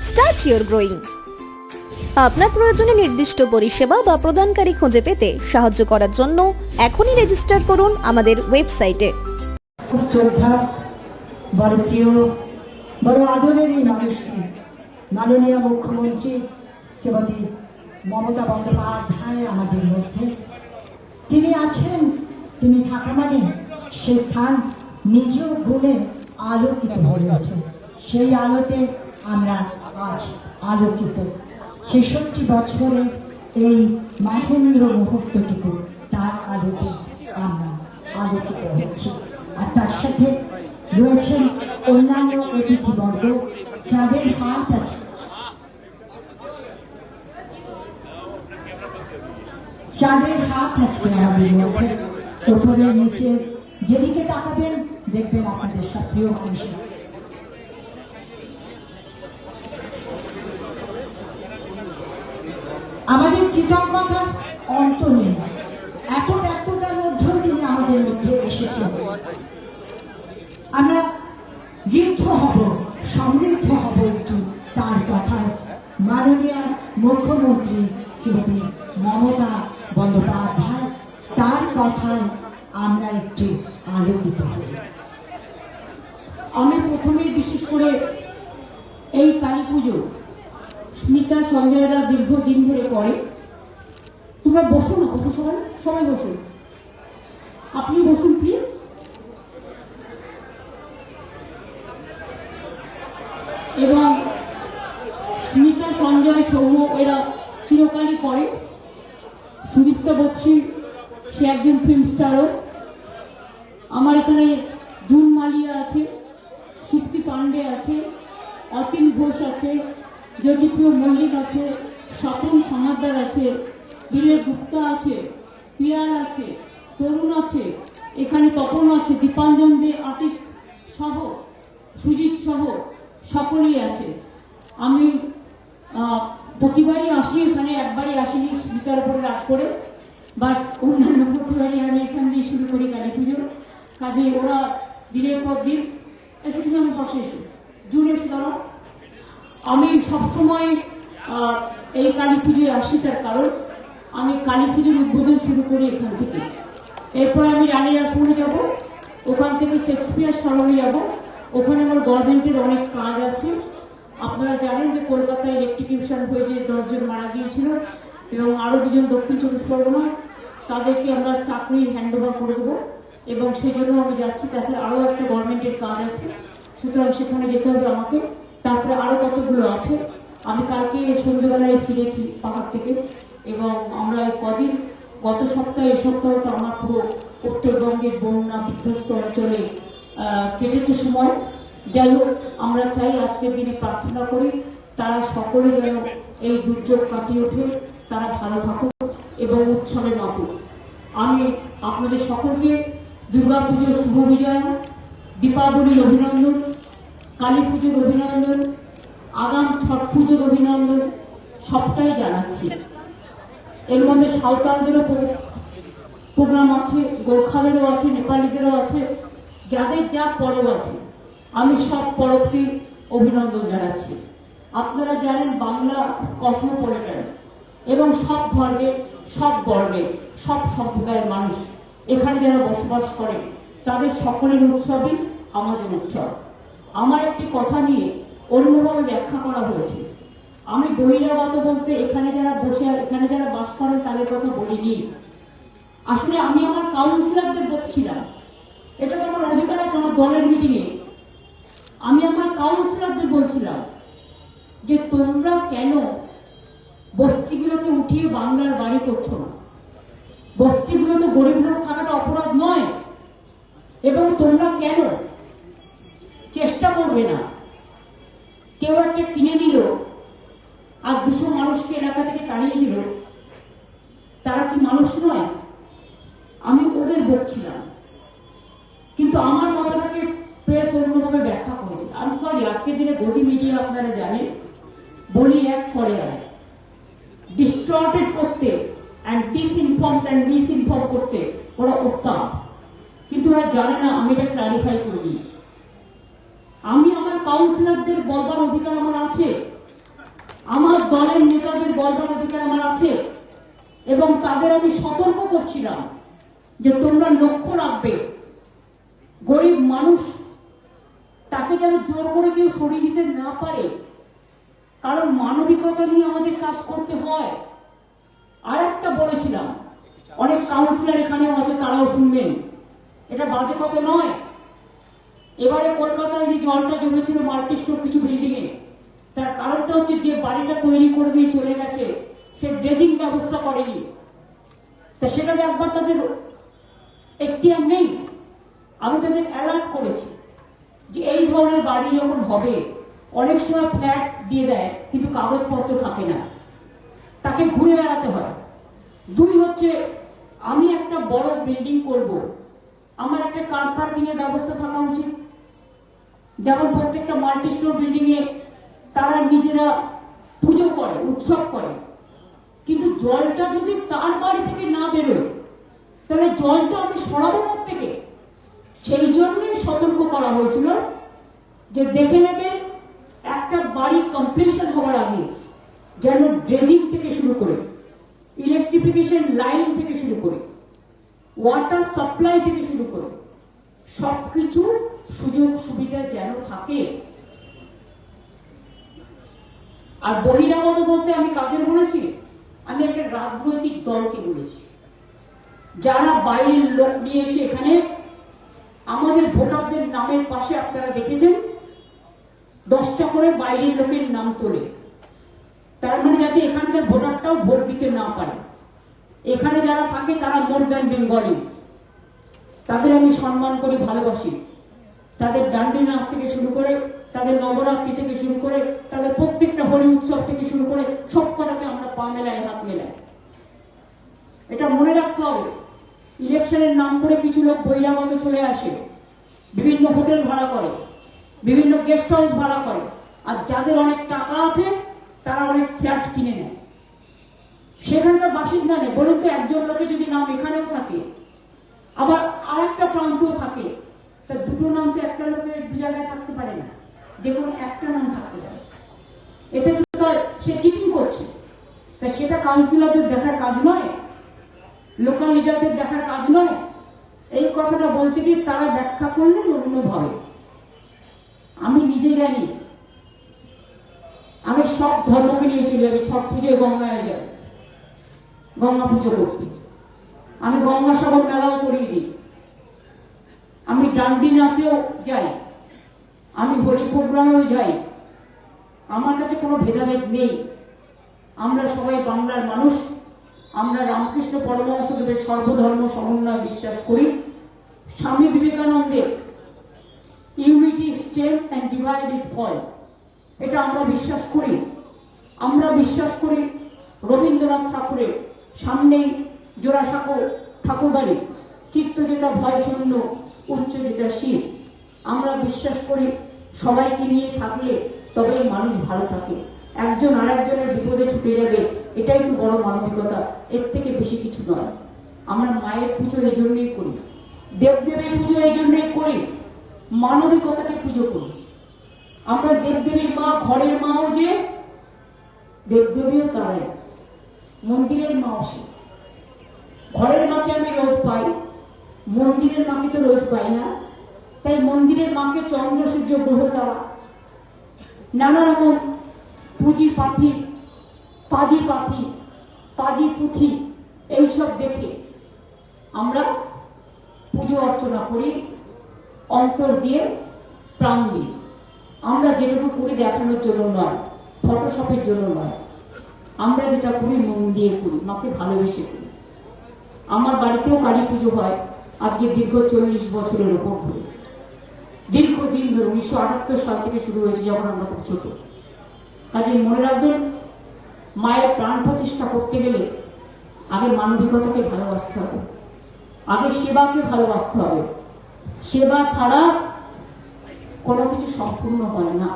start your growing আপনার প্রয়োজনে নির্দিষ্ট পরিষেবা বা প্রদানকারী খুঁজে পেতে সাহায্য করার জন্য এখনই রেজিস্টার করুন আমাদের ওয়েবসাইটে তিনি আছেন, তিনি থাকা মানে সে স্থান নিজ গুণে আলোকিত হয়ে সেই আলোতে আমরা আজ আলোকিত। ছেষট্টি বছরের এই মাহেন্দ্র মুহূর্তটুকু তার আলোতে আমরা আলোকিত হয়েছি আর তার সাথে রয়েছেন অন্যান্য অতিথিবর্গ, যাদের হাত আছে। যাদের হাত আজকে আমাদের মধ্যে উপরে নিচে যেদিকে তাকাবেন, দেখবেন আপনাদের সব প্রিয় মানুষ আমাদের কৃতজ্ঞতার অন্ত নেই। এত ব্যস্ততার মধ্যেও তিনি আমাদের মধ্যে এসেছেন। আমরা বৃদ্ধ হব, সমৃদ্ধ হব একটু, তার কথায় মাননীয় মুখ্যমন্ত্রী শ্রীমতী মমতা বন্দ্যোপাধ্যায়, তার কথায় আমরা একটু আলোকিত হব। আমি প্রথমে বিশেষ করে এই কালী পুজো স্মিতা সঞ্জয়রা দীর্ঘদিন ধরে করে তোমরা বসো না, বসো সবাই সবাই বসুন আপনি বসুন প্লিজ এবং স্মিতা সঞ্জয় সৌম্য এরা চিরকালই করে। সুদীপ্ত বক্সি, সে একজন ফিল্ম স্টারও আমার এখানে জুন মালিয়া আছে, সুপ্তি পান্ডে আছে, অতীন ঘোষ আছে জ্যোতিপ্রিয় মল্লিক আছে স্বপন সমাদ্দার আছে বীরের গুপ্তা আছে, পিয়ার আছে, তরুণ আছে, এখানে তপন আছে, দীপাঞ্জন দে আর্টিস্ট সহ, সুজিত সহ, সকলেই আছে। আমি প্রতিবারই আসি এখানে, একবারই আসিনি স্মিতার উপরে রাগ করে বাট অন্যান্য প্রতিবারই আমি এখান দিয়ে শুরু করি কালী পুজো কাজে ওরা দিনের পর দিন, এসে তুমি আমার পাশে এসো জুড়ে এসে আমি সবসময় এই কালী পুজোয় আসি তার কারণ আমি কালী পুজোর উদ্বোধন শুরু করি এখান থেকে। এরপর আমি রানী রাসমণি যাব, ওখান থেকে শেক্সপিয়ার সরণে যাব। ওখানে আমার গভর্নমেন্টের অনেক কাজ আছে। আপনারা জানেন যে কলকাতায় ইলেকট্রিকিউশন হয়ে যে দশজন মারা গিয়েছিল এবং আরও দুজন দক্ষিণ চব্বিশ পরগনা, তাদেরকে আমরা চাকরি হ্যান্ড ওভার করে দেবো এবং সেই জন্য আমি যাচ্ছি। তাছাড়া আরও একটা গভর্নমেন্টের কাজ আছে। সুতরাং সেখানে যেতে হবে আমাকে। তারপরে আরও কতগুলো আছে? আমি কালকে সন্ধ্যেবেলায় ফিরেছি পাহাড় থেকে এবং আমরা কদিন, গত সপ্তাহে সপ্তাহ তো আমার পুরো উত্তরবঙ্গের বন্যা বিধ্বস্ত অঞ্চলে কেটেছে সময়। যাই হোক, আমরা চাই আজকের দিনে প্রার্থনা করি, তারা সকলে যেন এই দুর্যোগ কাটিয়ে ওঠে, তারা ভালো থাকুক এবং উৎসবে মাতুক আমি আপনাদের সকলকে দুর্গা পুজোর শুভ বিজয় দীপাবলির অভিনন্দন কালী পুজোর অভিনন্দন, আগাম ছট পুজোর অভিনন্দন, সবটাই জানাচ্ছি। এর মধ্যে সাঁওতালদেরও প্রোগ্রাম আছে, গোর্খাদেরও আছে, নেপালিদেরও আছে, যাদের যা পরব আছে, আমি সব পরবর্তী অভিনন্দন জানাচ্ছি। আপনারা জানেন বাংলা কসমোপলিটন এবং সব ধর্মের সব বর্ণের সব সম্প্রদায়ের মানুষ এখানে যারা বসবাস করে, তাদের সকলের উৎসবই আমাদের উৎসব। আমার একটি কথা নিয়ে অন্যভাবে ব্যাখ্যা করা হয়েছে। আমি বহিরাগত বলতে এখানে যারা বসে, এখানে যারা বাস করেন তাদের কথা বলিনি। আসলে আমি আমার কাউন্সিলরদের বলছিলাম। এটা তো আমার অধিকার আছে আমার দলের মিটিংয়ে আমি আমার কাউন্সিলরদের বলছিলাম যে তোমরা কেন বস্তিগুলোকে উঠিয়ে বাংলার বাড়ি করছ না? বস্তিগুলো তো গরিব লোক থাকাটা অপরাধ নয়। এবং তোমরা কেন চেষ্টা করবে না। কেউ একটা কিনে নিল, আর দুশো মানুষকে এলাকা থেকে তাড়িয়ে দিল। তারা কি মানুষ নয়? আমি ওদের বকছিলাম কিন্তু আমার কথাটাকে প্রেস অন্যভাবে ব্যাখ্যা করেছে। আমি সরি আজকের দিনে গদি মিডিয়া আপনারা জানেন। বলি এক করে আর। ডিস্টর্টেড করতে অ্যান্ড ডিসইনফর্ম অ্যান্ড মিসইনফর্ম করতে ওরা ওস্তাদ কিন্তু ওরা জানে না, আমি এটা ক্লারিফাই করে দিই আমি আমার কাউন্সিলরদের বলবার অধিকার আমার আছে। আমার দলের নেতাদের বলবার অধিকার আমার আছে। এবং তাদের আমি সতর্ক করছিলাম যে তোমরা লক্ষ্য রাখবে। গরিব মানুষ তাকে যেন জোর করে কেউ সরিয়ে দিতে না পারে। কারণ মানবিকতা নিয়ে আমাদের কাজ করতে হয়। আর একটা বলেছিলাম, অনেক কাউন্সিলর এখানেও আছে, তারাও শুনবেন। এটা বাজে কথা নয়। এবারে কলকাতায় যে জলটা জমেছিল মাল্টি স্টোর কিছু বিল্ডিং এ, তার কারণটা হচ্ছে যে বাড়িটা তৈরি করে দিয়ে চলে গেছে, সে ড্রেজিং ব্যবস্থা করেনি। তা সেখানে একবার তাদের এখতিয়ার নেই। আমি তাদের অ্যালার্ট করেছি যে এই ধরনের বাড়ি যখন হবে, অনেক সময় ফ্ল্যাট দিয়ে দেয়, কিন্তু কাগজপত্র থাকে না। তাকে ঘুরে বেড়াতে হয়। দুই হচ্ছে, আমি একটা বড় বিল্ডিং করব। আমার একটা কার পার্কিং এর ব্যবস্থা থাকা উচিত। যেমন প্রত্যেকটা মাল্টি স্টোর বিল্ডিং এ তারা নিজেরা পুজো করে, উৎসব করে। কিন্তু জলটা যদি তার বাড়ি থেকে না বেরোয়, তাহলে জলটা আমি সরাবো থেকে সেই জন্যই সতর্ক করা হয়েছিল যে দেখে নেবেন একটা বাড়ি কমপ্লিশন হওয়ার আগে যেন ড্রেজিং থেকে শুরু করে ইলেকট্রিফিকেশন লাইন থেকে শুরু করে ওয়াটার সাপ্লাই থেকে শুরু করে, সবকিছু সুযোগ সুবিধা যেন থাকে। আর বহিরাগত বলতে আমি কাদের বলেছি? আমি একটা রাজনৈতিক দলকে বলেছি। যারা বাইরের লোক নিয়ে এসে এখানে আমাদের ভোটারদের নামের পাশে আপনারা দেখেছেন? দশটা করে বাইরের লোকের নাম তোলে। তার মানে যাতে এখানকার ভোটারটাও ভোট দিতে না পারে। এখানে যারা থাকে তারা মোর দ্যান বেঙ্গলিস তাদের আমি সম্মান করে, ভালোবাসি। তাদের ডান্ডি নাচ থেকে শুরু করে, তাদের নবরাত্রি থেকে শুরু করে, তাদের প্রত্যেকটা হোলি উৎসব থেকে শুরু করে সব কটাকে আমরা পা মেলাই হাত মেলাই এটা মনে রাখতে হবে, ইলেকশনের নাম করে কিছু লোক বহিরাগত চলে আসে, বিভিন্ন হোটেল ভাড়া করে, বিভিন্ন গেস্ট হাউস ভাড়া করে, আর যাদের অনেক টাকা আছে, তারা অনেক ফ্ল্যাট কিনে নেয়। সেখানকার বাসিন্দা নেই, বলুন তো একজন লোকের যদি নাম এখানেও থাকে, আবার আর একটা প্রান্তও থাকে তা দুটো নাম তো একটা লোকের দু জায়গায় থাকতে পারে না। যে কোনো একটা নাম থাকতে পারে। এতে তো তার, সে চিটিং করছে। তা সেটা কাউন্সিলরদের দেখার কাজ নয় লোকাল লিডারদের দেখার কাজ নয়। এই কথাটা বলতে গিয়ে তারা ব্যাখ্যা করলেন অন্যভাবে আমি নিজে জানি, আমি সব ধর্মকে নিয়ে চলে যাবি, ছট পুজোয় গঙ্গায় যাই গঙ্গা পুজো করতে। আমি গঙ্গাসাগর মেলাও করিয়ে দিই। আমি ডান্ডি নাচেও যাই। আমি হোলি প্রোগ্রামেও যাই। আমার কাছে কোনো ভেদাভেদ নেই। আমরা সবাই বাংলার মানুষ। আমরা রামকৃষ্ণ পরমহংসদেবের সর্বধর্ম সমন্বয় বিশ্বাস করি। স্বামী বিবেকানন্দের unity strength and divide is fall. এটা আমরা বিশ্বাস করি। আমরা বিশ্বাস করি রবীন্দ্রনাথ ঠাকুরের সামনেই জোড়াসাঁকো ঠাকুরবাড়ি। চিত্ত যেটা ভয় শূন্য উচ্চ শিব আমরা বিশ্বাস করি সবাইকে নিয়ে থাকলে তবেই মানুষ ভালো থাকে। একজন আর একজনের বিপদে ছুটে যাবে, এটাই তো বড় মানবিকতা, এর থেকে বেশি কিছু নয়। আমরা মায়ের পুজো এই জন্যই করি, দেবদেবীর পুজো এই জন্যই করি, মানবিকতাকে পুজো করি। আমরা দেবদেবীর মা, ঘরের মাও যে, দেবদেবীও তারাই। মন্দিরের মাও সে ঘরের মাকে আমি রোজ পাই। মন্দিরের মাকে তো রোজ পাই না। তাই মন্দিরের মাকে চন্দ্র, সূর্য, গ্রহ তারা নানা রকম পুঁজি পাথি পাজি পাথি, পাজি পুঁথি, এইসব দেখে আমরা পুজো অর্চনা করি, অন্তর দিয়ে প্রাণ দিই। আমরা যেটুকু করি দেখানোর জন্য নয়, ফটোশপের জন্য নয়। আমরা যেটা করি মন দিয়ে করি, মাকে ভালোবেসে করি। আমার বাড়িতেও কালী পুজো হয়। আজকে দীর্ঘ চল্লিশ বছরের ওপর ধরে। দীর্ঘদিন ধরে উনিশশো আটাত্তর সাল থেকে শুরু হয়েছে যখন আমরা খুব ছোট। কাজে মনে রাখবেন, মায়ের প্রাণ প্রতিষ্ঠা করতে গেলে আগে মানবিকতাকে ভালোবাসতে হবে। আগে সেবাকে ভালোবাসতে হবে। সেবা ছাড়া কোনো কিছু সম্পূর্ণ হয় না।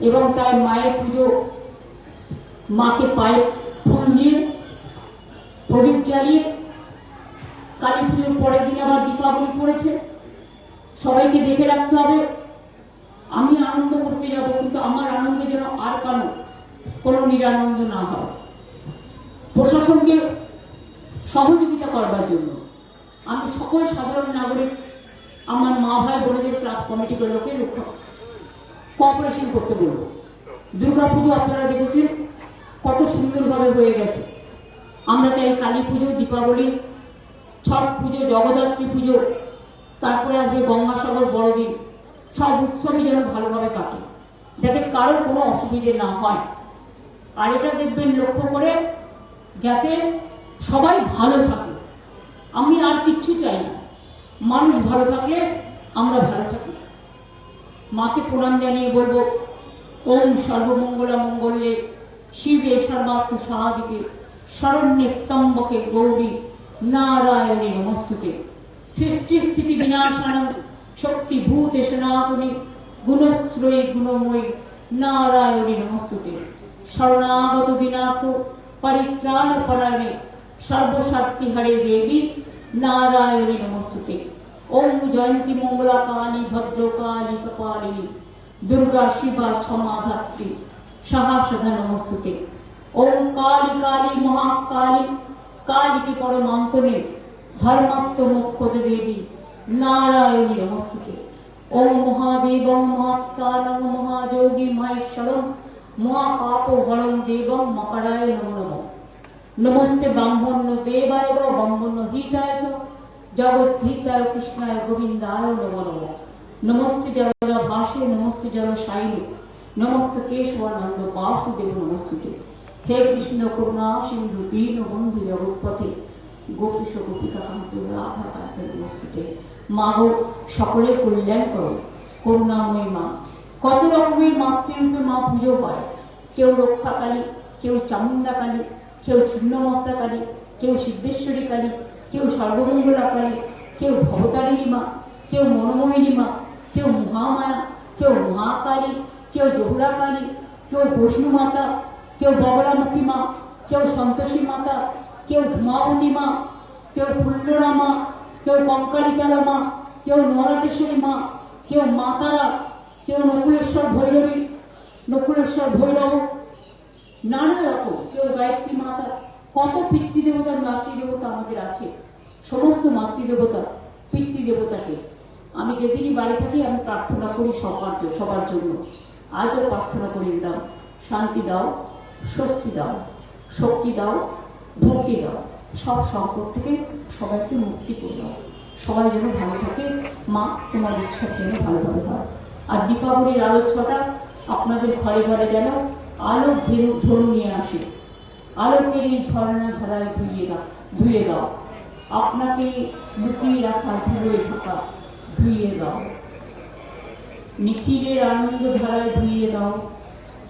এবং তাই মায়ের পুজো, মাকে পায়ে ফুল দিয়ে, প্রদীপ জ্বালিয়ে কালী পুজোর পরের দিন আবার দীপাবলি পড়েছে। সবাইকে দেখে রাখতে হবে। আমি আনন্দ করতে যাব, কিন্তু আমার আনন্দে যেন আর কারও কোনো নিরানন্দ না হয়। প্রশাসনকে সহযোগিতা করবার জন্য আমি সকল সাধারণ নাগরিক, আমার মা ভাই বোনদের ক্লাব কমিটিগুলোকে রক্ষা কোঅপারেশন করতে বলব। দুর্গাপুজো আপনারা দেখেছেন, কত সুন্দরভাবে হয়ে গেছে। আমরা চাই কালী পুজো, দীপাবলি ছট পুজো, জগদ্ধাত্রী পুজো, তারপরে আসবে গঙ্গাসাগর বড়দিন। সব উৎসবই যেন ভালোভাবে কাটে। যাতে কারও কোনো অসুবিধে না হয়। আর এটা দেখবেন লক্ষ্য করে যাতে সবাই ভালো থাকে। আমি আর কিচ্ছু চাই না। মানুষ ভালো থাকলে আমরা ভালো থাকি। মাকে প্রণাম জানিয়ে বলব, ওম সর্বমঙ্গলা মঙ্গলে শিবে সর্বার্থ সাহাদিকে শরণ্যে স্তম্ভকে গৌরী নারায়ণী নমস্তুতে। সৃষ্টি স্থিতি বিনাশানম শক্তি ভূতে সনাতনী গুণশ্রয়ী গুণময়ী, নারায়ণী নমস্তুতে। শরণাগত দিনাথ পরিত্রাণ পরায়ণে সর্বশক্তি হরে দেবী, নারায়ণী নমস্তুতে। ওম জয়ন্তী মঙ্গলা কালী ভদ্রকালী কপালিনী দুর্গা শিবা ক্ষমা ধাত্রী সহাসদা নমস্তুতে। ওম কালী কালী, মহাকালী কালীকে পরমান্তরে ধর্মাত্ম মুখ্যদ দেবী নারায়ণী নমস্তুতে ওম মহাদেব মহাকালং মহাযোগী মহেশ্বরম মহাপাপ হরম দেবম মকরায় নমো নমঃ। নমস্তে ব্রাহ্মণ্য দেবায় ব্রাহ্মণ্য হিতায় চ। জগদ্ধিতায় কৃষ্ণায় গোবিন্দায় নমো নমঃ। নমস্তে জল ভাসে, নমস্তে জল সাইনে নমস্তে কেশবানন্দ বাসুদেব নমস্তুতে। হে কৃষ্ণ করুণা, সিন্ধু, দীন বন্ধু জগৎপথে গোপীশ গোপিকা কান্ত রাধা কান্তের সকলের কল্যাণ করো। করুণাময়ী মা, কত রকমের মাতৃরূপে মা পুজো হয়? কেউ রক্ষাকালী, কেউ চামুন্ডা কালী কেউ ছিন্নমস্তা কালী কেউ সিদ্ধেশ্বরী কালী কেউ সর্বমঙ্গলা কালী কেউ ভবতারিণী মা, কেউ মনোমোহিনী মা, কেউ মহামায়া, কেউ মহাকালী, কেউ জহুরা কালী কেউ বৈষ্ণু মাতা কেউ বগলামুখী মা, কেউ সন্তোষী মাতা, কেউ ধুমাবনী মা, কেউ ফুল্লরা মা, কেউ কঙ্কালিকালা মা, কেউ নরাটেশ্বরী মা, কেউ মাতারা কেউ নকুলেশ্বর ভৈরবী, নকুলেশ্বর ভৈরব। নানা রকম কেউ গায়ত্রী মাতা, কত পিতৃদেবতা, মাতৃদেবতা আমাদের আছে। সমস্ত মাতৃদেবতা, পিতৃদেবতাকে। আমি যেদিনই বাড়ি থাকি, আমি প্রার্থনা করি সবার সবার জন্য। আজও প্রার্থনা করি দাও শান্তি দাও। স্বস্তি দাও, শক্তি দাও, ভক্তি দাও। সব সংকট থেকে সবাইকে মুক্তি করে দাও। সবাই যেন ভালো থাকে, মা তোমার ইচ্ছার জন্য ভালোভাবে হয়। আর দীপাবলির আলো ছটা আপনাদের ঘরে ঘরে যেন আলো ধেনু ধরু নিয়ে আসে। আলোকের এই ঝর্ণা ঝরায় ধুয়ে দাও ধুয়ে দাও। আপনাকে লুকিয়ে রাখা ধুয়ে ঢাকা ধুইয়ে দাও। নিখিলের আনন্দ ধারায় ধুয়ে দাও।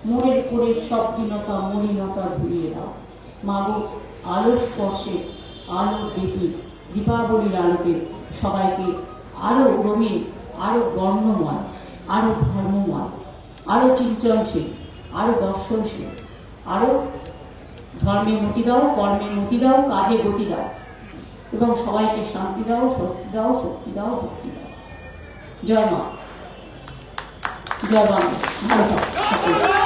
মোড়ের করে সব দীনতা মলিনতা ধুইয়ে দাও। মাগো আলো স্পর্শে আলো দেখি দীপাবলির আলোতে সবাইকে আরও রঙিন, আরও বর্ণময়, আরও ধর্মময়, আরও চিন্তনশীল, আরও দর্শনশীল, আরও ধর্মে মতি দাও, কর্মে মতি দাও, কাজে গতি দাও। এবং সবাইকে শান্তি দাও, স্বস্তি দাও, শক্তি দাও, ভক্তি দাও। জয় মা। জয় বাংলা। ভালো।